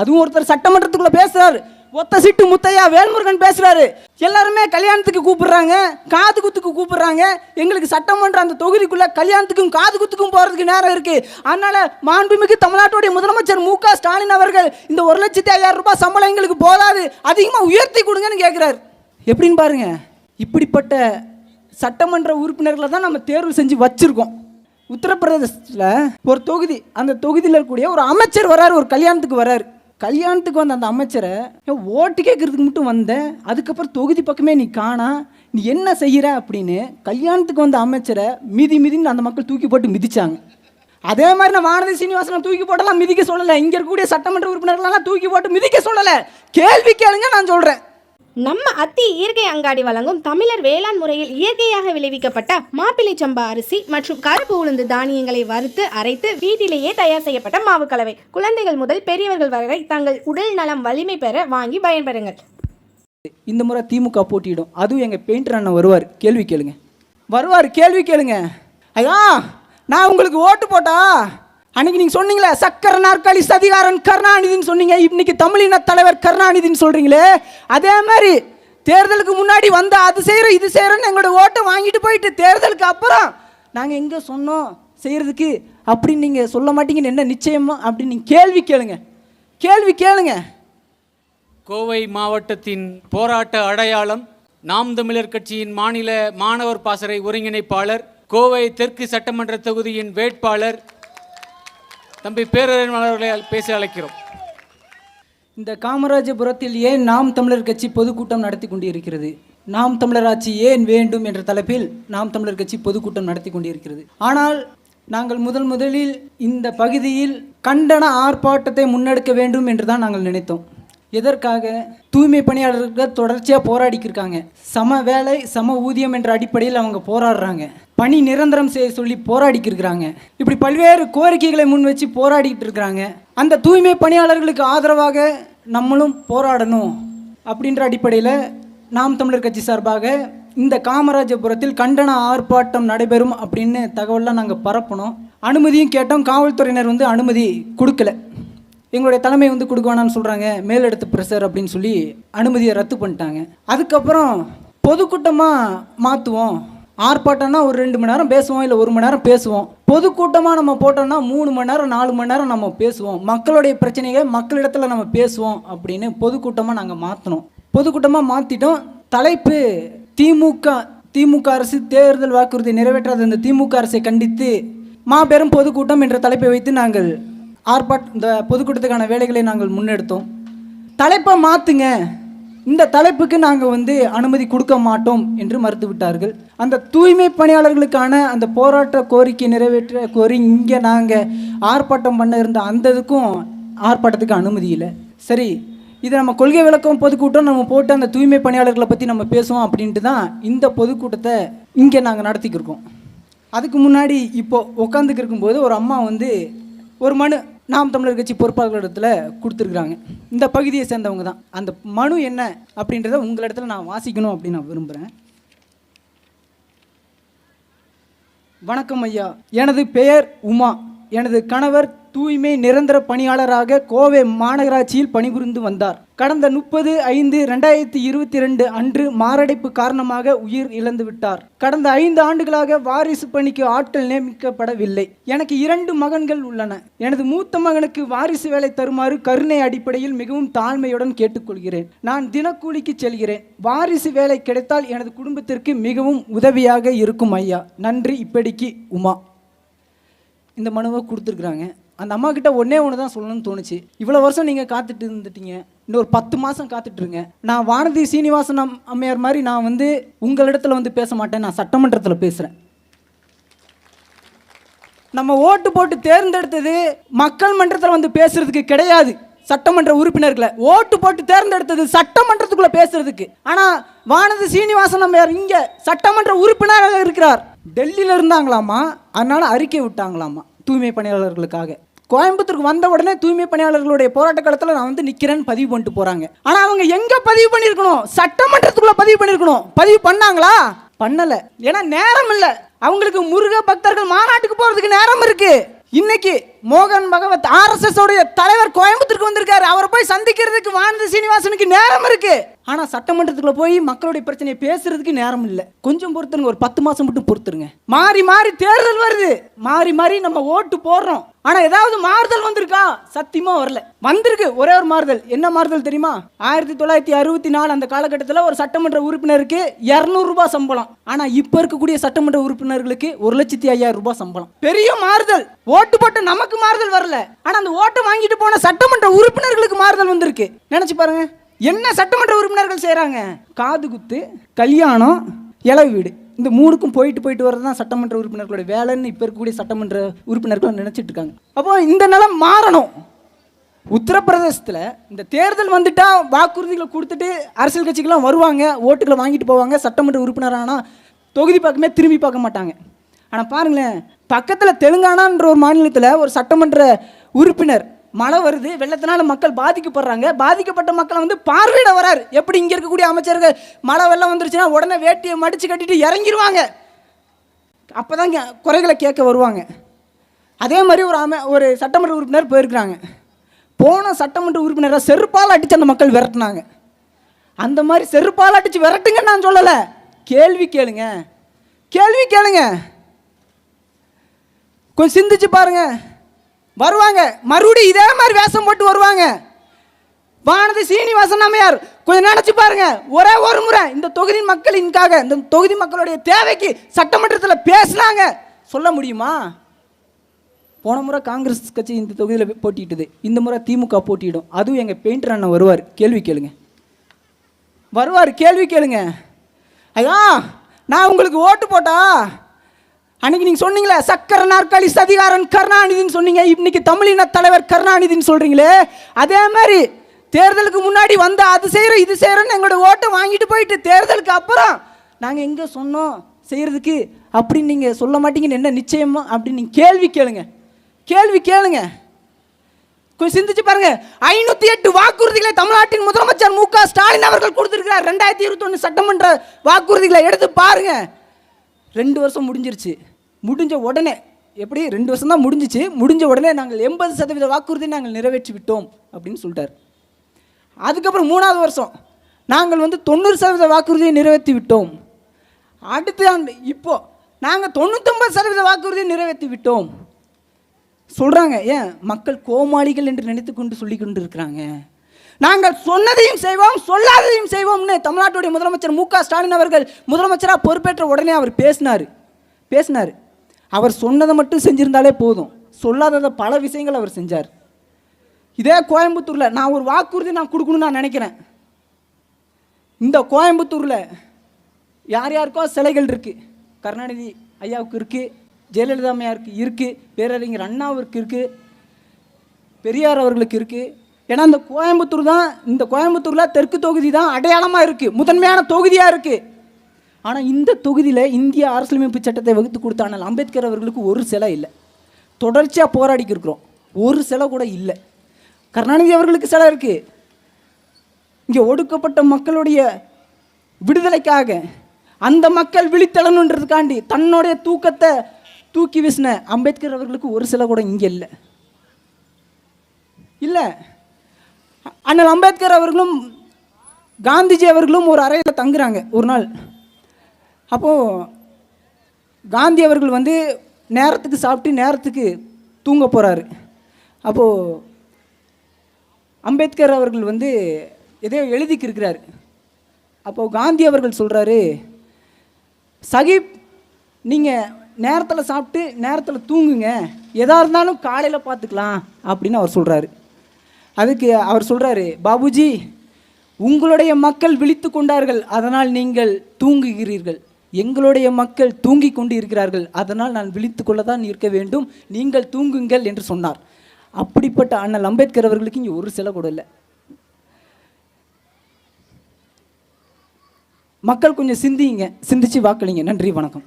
அதுவும் ஒருத்தர் சட்டமன்றத்துக்குள்ள பேசுறாரு. ஒத்த சிட்டு முத்தையா வேல்முருகன் பேசுறாரு. எல்லாருமே கல்யாணத்துக்கு கூப்பிடுறாங்க காது குத்துக்கு கூப்பிடுறாங்க. எங்களுக்கு சட்டமன்ற அந்த தொகுதிக்குள்ள கல்யாணத்துக்கும் காது குத்துக்கும் போறதுக்கு நேரம் இருக்கு. அதனால மாண்புமிகு தமிழ்நாட்டுடைய முதலமைச்சர் மு க ஸ்டாலின் அவர்கள் இந்த ஒரு லட்சத்தி ஐயாயிரம் ரூபாய் சம்பளம் எங்களுக்கு போதாது அதிகமா உயர்த்தி கொடுங்கன்னு கேட்கிறாரு எப்படின்னு பாருங்க. இப்படிப்பட்ட சட்டமன்ற உறுப்பினர்களை தான் நம்ம தேர்வு செஞ்சு வச்சிருக்கோம். உத்தரப்பிரதேசத்தில் ஒரு தொகுதி அந்த தொகுதியில் இருக்கக்கூடிய ஒரு அமைச்சர் வராரு ஒரு கல்யாணத்துக்கு வராரு. கல்யாணத்துக்கு வந்த அந்த அமைச்சரை ஓட்டு கேட்கறதுக்கு மட்டும் வந்தேன். அதுக்கப்புறம் தொகுதி பக்கமே நீ காணா நீ என்ன செய்கிற அப்படின்னு கல்யாணத்துக்கு வந்த அமைச்சரை மிதி மிதின்னு அந்த மக்கள் தூக்கி போட்டு மிதிச்சாங்க. அதே மாதிரி நான் வானதி சீனிவாசனை தூக்கி போட்டலாம் மிதிக்க சொல்லலை. இங்கே இருக்கக்கூடிய சட்டமன்ற உறுப்பினர்களெல்லாம் தூக்கி போட்டு மிதிக்க சொல்லலை. கேள்வி கேளுங்க நான் சொல்கிறேன் நம்ம அத்தி இயற்கை அங்காடி வழங்கும் தமிழர் வேளாண் முறையில் இயற்கையாக விளைவிக்கப்பட்ட மாப்பிள்ளை சம்பா அரிசி மற்றும் கருப்பு உளுந்து தானியங்களை வறுத்து அரைத்து வீட்டிலேயே தயார் செய்யப்பட்ட மாவு கலவை குழந்தைகள் முதல் பெரியவர்கள் வரை தங்கள் உடல் நலம் வலிமை பெற வாங்கி பயன்பெறுங்கள். இந்த முறை திமுக போட்டியிடும். அதுவும் எங்கள் பெயிண்டர் அண்ணன் வருவார். கேள்வி கேளுங்க. வருவார் கேள்வி கேளுங்க. ஐயா நான் உங்களுக்கு ஓட்டு போட்டா அன்னைக்கு நீங்கள் சொன்னீங்களே சக்கர நாற்காலி சதிகாரன் கருணாநிதின்னு சொன்னீங்க. இன்னைக்கு தமிழின தலைவர் கருணாநிதின்னு சொல்கிறீங்களே அதே மாதிரி தேர்தலுக்கு முன்னாடி வந்த அது செய்கிறோம் இது செய்கிறோன்னு எங்களோட ஓட்டை வாங்கிட்டு போயிட்டு தேர்தலுக்கு அப்புறம் நாங்கள் எங்கே சொன்னோம் செய்கிறதுக்கு அப்படின்னு நீங்கள் சொல்ல மாட்டீங்கன்னு என்ன நிச்சயமா? அப்படின்னு நீங்கள் கேள்வி கேளுங்க. கேள்வி கேளுங்க. கோவை மாவட்டத்தின் போராட்ட அடையாளம் நாம் தமிழர் கட்சியின் மாநில மாணவர் பாசறை ஒருங்கிணைப்பாளர் கோவை தெற்கு சட்டமன்ற தொகுதியின் வேட்பாளர் தம்பி பேரறிஞர் பேசி அழைக்கிறோம். இந்த காமராஜபுரத்தில் ஏன் நாம் தமிழர் கட்சி பொதுக்கூட்டம் நடத்தி கொண்டிருக்கிறது? நாம் தமிழர் ஆட்சி ஏன் வேண்டும் என்ற தலைப்பில் நாம் தமிழர் கட்சி பொதுக்கூட்டம் நடத்தி கொண்டிருக்கிறது. ஆனால் நாங்கள் முதல் முதலில் இந்த பகுதியில் கண்டன ஆர்ப்பாட்டத்தை முன்னெடுக்க வேண்டும் என்று தான் நாங்கள் நினைத்தோம். எதற்காக? தூய்மை பணியாளர்கள் தொடர்ச்சியாக போராடிக்கிருக்காங்க இருக்காங்க. சம வேலை சம ஊதியம் என்ற அடிப்படையில் அவங்க போராடுறாங்க. பணி நிரந்தரம் செய்ய சொல்லி போராடிக்கிட்டு இருக்கிறாங்க. இப்படி பல்வேறு கோரிக்கைகளை முன் வச்சு போராடிக்கிட்டு இருக்கிறாங்க. அந்த தூய்மை பணியாளர்களுக்கு ஆதரவாக நம்மளும் போராடணும் அப்படின்ற அடிப்படையில் நாம் தமிழர் கட்சி சார்பாக இந்த காமராஜபுரத்தில் கண்டன ஆர்ப்பாட்டம் நடைபெறும் அப்படின்னு தகவல்லாம் நாங்கள் பரப்பினோம் அனுமதியும் கேட்டோம். காவல்துறையினர் வந்து அனுமதி கொடுக்கல. எங்களுடைய தலைமை வந்து கொடுக்க வேணாம்னு சொல்கிறாங்க மேலெடுத்து ப்ரெஷர் அப்படின்னு சொல்லி அனுமதியை ரத்து பண்ணிட்டாங்க. அதுக்கப்புறம் பொதுக்கூட்டமாக மாற்றுவோம் ஆர்ப்பாட்டம்னா ஒரு ரெண்டு மணி நேரம் பேசுவோம் இல்லை ஒரு மணி நேரம் பேசுவோம். பொதுக்கூட்டமாக நம்ம போட்டோம்னா மூணு மணி நேரம் நாலு மணி நேரம் நம்ம பேசுவோம். மக்களுடைய பிரச்சனைகள் மக்களிடத்தில் நம்ம பேசுவோம் அப்படின்னு பொதுக்கூட்டமாக நாங்கள் மாற்றினோம் பொதுக்கூட்டமாக மாற்றிட்டோம் தலைப்பு திமுக திமுக அரசு தேர்தல் வாக்குறுதி நிறைவேற்றாத இந்த திமுக அரசை கண்டித்து மாபெரும் பொதுக்கூட்டம் என்ற தலைப்பை வைத்து நாங்கள் ஆர்ப்பாட் இந்த பொதுக்கூட்டத்துக்கான வேலைகளை நாங்கள் முன்னெடுத்தோம். தலைப்பை மாற்றுங்க இந்த தலைப்புக்கு நாங்கள் வந்து அனுமதி கொடுக்க மாட்டோம் என்று மறுத்து விட்டார்கள் அந்த தூய்மை பணியாளர்களுக்கான அந்த போராட்ட கோரிக்கை நிறைவேற்ற கோரி இங்கே நாங்கள் ஆர்ப்பாட்டம் பண்ண இருந்த அந்த இதுக்கும் ஆர்ப்பாட்டத்துக்கு அனுமதி இல்லை. சரி இது நம்ம கொள்கை விளக்கம் பொதுக்கூட்டம் நம்ம போட்டு அந்த தூய்மை பணியாளர்களை பற்றி நம்ம பேசுவோம் அப்படின்ட்டு தான் இந்த பொதுக்கூட்டத்தை இங்கே நாங்கள் நடத்திக்கிருக்கோம். அதுக்கு முன்னாடி இப்போ உட்காந்துக்கு இருக்கும்போது ஒரு அம்மா வந்து ஒரு மனு நாம் தமிழர் கட்சி பொறுப்பாளர்களிடத்தில் கொடுத்துருக்குறாங்க. இந்த பகுதியை சேர்ந்தவங்க தான். அந்த மனு என்ன அப்படின்றத உங்களிடத்துல நான் வாசிக்கணும் அப்படின்னு நான் விரும்புகிறேன் வணக்கம் ஐயா. எனது பெயர் உமா. எனது கணவர் தூய்மை நிரந்தர பணியாளராக கோவை மாநகராட்சியில் பணிபுரிந்து வந்தார். கடந்த முப்பது ஐந்து ரெண்டாயிரத்தி இருபத்தி ரெண்டு அன்று மாரடைப்பு காரணமாக உயிர் இழந்து விட்டார். கடந்த ஐந்து ஆண்டுகளாக வாரிசு பணிக்கு ஆட்கள் நியமிக்கப்படவில்லை. எனக்கு இரண்டு மகன்கள் உள்ளன. எனது மூத்த மகனுக்கு வாரிசு வேலை தருமாறு கருணை அடிப்படையில் மிகவும் தாழ்மையுடன் கேட்டுக்கொள்கிறேன். நான் தினக்கூலிக்கு செல்கிறேன். வாரிசு வேலை கிடைத்தால் எனது குடும்பத்திற்கு மிகவும் உதவியாக இருக்கும் ஐயா. நன்றி. இப்படிக்கு உமா. இந்த மனுவை கொடுத்துருக்குறாங்க. அந்த அம்மா கிட்ட ஒன்னே ஒன்று தான் சொல்லணும்னு தோணுச்சு. இவ்வளோ வருஷம் நீங்கள் காத்துட்டு இருந்துட்டீங்க. இன்னும் ஒரு பத்து மாதம் காத்துட்ருங்க நான் வானதி சீனிவாசன் அம்- அம்மையார் மாதிரி நான் வந்து உங்களிடத்துல வந்து பேச மாட்டேன். நான் சட்டமன்றத்தில் பேசுகிறேன் நம்ம ஓட்டு போட்டு தேர்ந்தெடுத்தது மக்கள் மன்றத்தில் வந்து பேசுறதுக்கு கிடையாது. சட்டமன்ற உறுப்பினர்களை. ஓட்டு போட்டு தேர்ந்தெடுத்தது சட்டமன்றத்துக்குள்ள பேசுறதுக்கு. ஆனா வானதி சீனிவாசன் அம்மையார் இங்க சட்டமன்ற உறுப்பினராக இருக்கிறார். டெல்லியில இருந்தாங்களாமா? அதனால அறிக்கை விட்டாங்களாமா? தூய்மை பணியாளர்களுக்காக. கோயம்புத்தூருக்கு வந்த உடனே தூய்மை பணியாளர்களுடைய போராட்ட காலத்தில் நான் வந்து நிற்கிறேன்னு பதிவு பண்ணிட்டு போறாங்க. ஆனா அவங்க எங்க பதிவு பண்ணியிருக்கணும் சட்டமன்றத்துக்குள்ள பதிவு பண்ணியிருக்கணும் பதிவு பண்ணாங்களா? பண்ணல. ஏன்னா நேரம் இல்லை. அவங்களுக்கு முருக பக்தர்கள் மாநாட்டுக்கு போறதுக்கு நேரம் இருக்கு. இன்னைக்கு மோகன் பகவத் ஆர்எஸ்எஸ் உடைய தலைவர் கோயம்புத்தூருக்கு வந்திருக்காரு. அவரை போய் சந்திக்கிறதுக்கு வானதி சீனிவாசனுக்கு நேரம் இருக்கு. ஆனா சட்டமன்றத்துக்குள்ள போய் மக்களுடைய பிரச்சனையை பேசுறதுக்கு நேரம் இல்லை. கொஞ்சம் பொறுத்துருங்க. ஒரு பத்து மாசம் மட்டும் பொறுத்துருங்க. மாறி மாறி தேர்தல் வருது. மாறி மாறி நம்ம ஓட்டு போடுறோம். ஆனா ஏதாவது மாறுதல் வந்திருக்கா? சத்தியமா வரல. வந்திருக்கு. ஒரே ஒரு மாறுதல். என்ன மாறுதல் தெரியுமா? ஆயிரத்தி தொள்ளாயிரத்தி அறுபத்தி நாலு அந்த காலகட்டத்தில் ஒரு சட்டமன்ற உறுப்பினருக்கு இரநூறு ரூபாய் சம்பளம். ஆனா இப்ப இருக்கக்கூடிய சட்டமன்ற உறுப்பினர்களுக்கு ஒரு லட்சத்தி ஐயாயிரம் ரூபாய் சம்பளம். பெரிய மாறுதல். ஓட்டு போட்டு நமக்கு மாறுதல் வரல. ஆனா அந்த ஓட்டை வாங்கிட்டு போன சட்டமன்ற உறுப்பினர்களுக்கு மாறுதல் வந்திருக்கு. நினைச்சு பாருங்க. என்ன சட்டமன்ற உறுப்பினர்கள் செய்கிறாங்க காது குத்து கல்யாணம் இளவு வீடு. இந்த மூணுக்கும் போயிட்டு போயிட்டு வர்றது தான் சட்டமன்ற உறுப்பினர்களுடைய வேலைன்னு இப்போ இருக்கக்கூடிய சட்டமன்ற உறுப்பினர்கள் நினச்சிட்டு இருக்காங்க. அப்போ இந்த நிலம் மாறணும். உத்தரப்பிரதேசத்தில் இந்த தேர்தல் வந்துட்டா வாக்குறுதிகளை கொடுத்துட்டு அரசியல் கட்சிக்கெல்லாம் வருவாங்க ஓட்டுகளை வாங்கிட்டு போவாங்க சட்டமன்ற உறுப்பினர் ஆனால் தொகுதி பக்கமே திரும்பி பார்க்க மாட்டாங்க. ஆனால் பாருங்களேன் பக்கத்தில் தெலுங்கானான்ற ஒரு மாநிலத்தில் ஒரு சட்டமன்ற உறுப்பினர் மழை வருது வெள்ளத்தினால மக்கள் பாதிக்கப்படுறாங்க. பாதிக்கப்பட்ட மக்களை வந்து பார்வையிட வராரு. எப்படி இங்கே இருக்கக்கூடிய அமைச்சர்கள் மழை வெள்ளம் வந்துருச்சுன்னா உடனே வேட்டியை மடித்து கட்டிட்டு இறங்கிருவாங்க. அப்போ தான் குறைகளை கேட்க வருவாங்க. அதே மாதிரி ஒரு அமை ஒரு சட்டமன்ற உறுப்பினர் போயிருக்கிறாங்க. போன சட்டமன்ற உறுப்பினரை செருப்பால் அடித்து அந்த மக்கள் விரட்டுனாங்க. அந்த மாதிரி செருப்பால் அடித்து விரட்டுங்க நான் சொல்லலை. கேள்வி கேளுங்க. கேள்வி கேளுங்க. கொஞ்சம் சிந்திச்சு பாருங்க. வருவாங்க. மறுபடியும் இதே மாதிரி வேஷம் போட்டு வருவாங்க. வானதி சீனிவாசன் அம்மையார் கொஞ்சம் நினைச்சு பாருங்க. ஒரே ஒரு முறை இந்த தொகுதி மக்களின்காக இந்த தொகுதி மக்களுடைய தேவைக்கு சட்டமன்றத்தில் பேசினாங்க. சொல்ல முடியுமா? போன முறை காங்கிரஸ் கட்சி இந்த தொகுதியில் போட்டிட்டுது. இந்த முறை திமுக போட்டியிடும். அதுவும் எங்கள் பெயிண்டர் அண்ணன் வருவார். கேள்வி கேளுங்க. வருவார் கேள்வி கேளுங்க. ஐயா நான் உங்களுக்கு ஓட்டு போட்டா அன்னைக்கு நீங்கள் சொன்னீங்களே சக்கர நாற்காலி சதிகாரன் கருணாநிதின்னு சொன்னீங்க. இன்னைக்கு தமிழின தலைவர் கருணாநிதின்னு சொல்கிறீங்களே அதே மாதிரி தேர்தலுக்கு முன்னாடி வந்து அது செய்கிறோம் இது செய்கிறோன்னு எங்களோட ஓட்டை வாங்கிட்டு போயிட்டு தேர்தலுக்கு அப்புறம் நாங்கள் எங்கே சொன்னோம் செய்கிறதுக்கு அப்படின்னு நீங்கள் சொல்ல மாட்டீங்கன்னு என்ன நிச்சயமா? அப்படின்னு நீங்கள் கேள்வி கேளுங்க. கேள்வி கேளுங்க. கொஞ்சம் சிந்திச்சு பாருங்க. ஐநூத்தி எட்டு வாக்குறுதிகளை தமிழ்நாட்டின் முதலமைச்சர் மு க ஸ்டாலின் அவர்கள் கொடுத்திருக்கிறார். ரெண்டாயிரத்தி இருபத்தொன்னு சட்டமன்ற வாக்குறுதிகளை எடுத்து பாருங்க. ரெண்டு வருஷம் முடிஞ்சிருச்சு. முடிஞ்ச உடனே எப்படி? ரெண்டு வருஷம் தான் முடிஞ்சிச்சு. முடிஞ்ச உடனே நாங்கள் எண்பது சதவீத வாக்குறுதி நாங்கள் நிறைவேற்றி விட்டோம் அப்படின்னு சொல்லிட்டார். அதுக்கப்புறம் மூணாவது வருஷம் நாங்கள் வந்து தொண்ணூறு சதவீத வாக்குறுதியை நிறைவேற்றி விட்டோம். அடுத்த ஆண்டு இப்போ நாங்கள் தொண்ணூற்றொம்பது சதவீத வாக்குறுதியை நிறைவேற்றி விட்டோம். சொல்கிறாங்க ஏன்? மக்கள் கோமாளிகள் என்று நினைத்து கொண்டு சொல்லி கொண்டு இருக்கிறாங்க நாங்கள் சொன்னதையும் செய்வோம் சொல்லாததையும் செய்வோம்னு தமிழ்நாட்டுடைய முதலமைச்சர் மு க ஸ்டாலின் அவர்கள் முதலமைச்சராக பொறுப்பேற்ற உடனே அவர் பேசினார். பேசினார். அவர் சொன்னதை மட்டும் செஞ்சிருந்தாலே போதும். சொல்லாததை பல விஷயங்கள் அவர் செஞ்சார். இதே கோயம்புத்தூரில் நான் ஒரு வாக்குறுதி நான் கொடுக்கணும்னு நான் நினைக்கிறேன். இந்த கோயம்புத்தூரில் யார் யாருக்கோ சிலைகள் இருக்குது கருணாநிதி ஐயாவுக்கு இருக்குது ஜெயலலிதா அம்மையாருக்கு இருக்குது பேரறிஞர் அண்ணாவிற்கு இருக்குது பெரியார் அவர்களுக்கு இருக்குது ஏன்னா இந்த கோயம்புத்தூர் தான் இந்த கோயம்புத்தூரில் தெற்கு தொகுதி தான் அடையாளமாக இருக்குது முதன்மையான தொகுதியாக இருக்குது ஆனால் இந்த தொகுதியில் இந்திய அரசியலமைப்பு சட்டத்தை வகுத்து கொடுத்தானால் அம்பேத்கர் அவர்களுக்கு ஒரு சிலை இல்லை. தொடர்ச்சியாக போராடிக்கு இருக்கிறோம். ஒரு சிலை கூட இல்லை. கருணாநிதி அவர்களுக்கு சிலை இருக்குது இங்கே ஒடுக்கப்பட்ட மக்களுடைய விடுதலைக்காக அந்த மக்கள் விழித்தெழணுன்றதுக்காண்டி தன்னுடைய தூக்கத்தை தூக்கி வீசின அம்பேத்கர் அவர்களுக்கு ஒரு சிலை கூட இங்கே இல்லை. இல்லை. அண்ணல் அம்பேத்கர் அவர்களும் காந்திஜி அவர்களும் ஒரு அறையில் தங்குறாங்க ஒரு நாள். அப்போது காந்தி அவர்கள் வந்து நேரத்துக்கு சாப்பிட்டு நேரத்துக்கு தூங்க போகிறாரு அப்போது அம்பேத்கர் அவர்கள் வந்து எதையோ எழுதிக்கிருக்கிறார் அப்போது காந்தி அவர்கள் சொல்கிறாரு சகிப் நீங்கள் நேரத்தில் சாப்பிட்டு நேரத்தில் தூங்குங்க. எதாக இருந்தாலும் காலையில் பார்த்துக்கலாம் அப்படின்னு அவர் சொல்கிறாரு அதுக்கு அவர் சொல்கிறாரு பாபுஜி உங்களுடைய மக்கள் விழித்து கொண்டார்கள் அதனால் நீங்கள் தூங்குகிறீர்கள். எங்களுடைய மக்கள் தூங்கி கொண்டு இருக்கிறார்கள் அதனால் நான் விழித்து கொள்ள தான் இருக்க வேண்டும். நீங்கள் தூங்குங்கள் என்று சொன்னார். அப்படிப்பட்ட அண்ணல் அம்பேத்கர் அவர்களுக்கு இங்கே ஒரு சிலை கூட இல்லை. மக்கள் கொஞ்சம் சிந்திங்க சிந்திச்சு வாக்களிங்க. நன்றி வணக்கம்.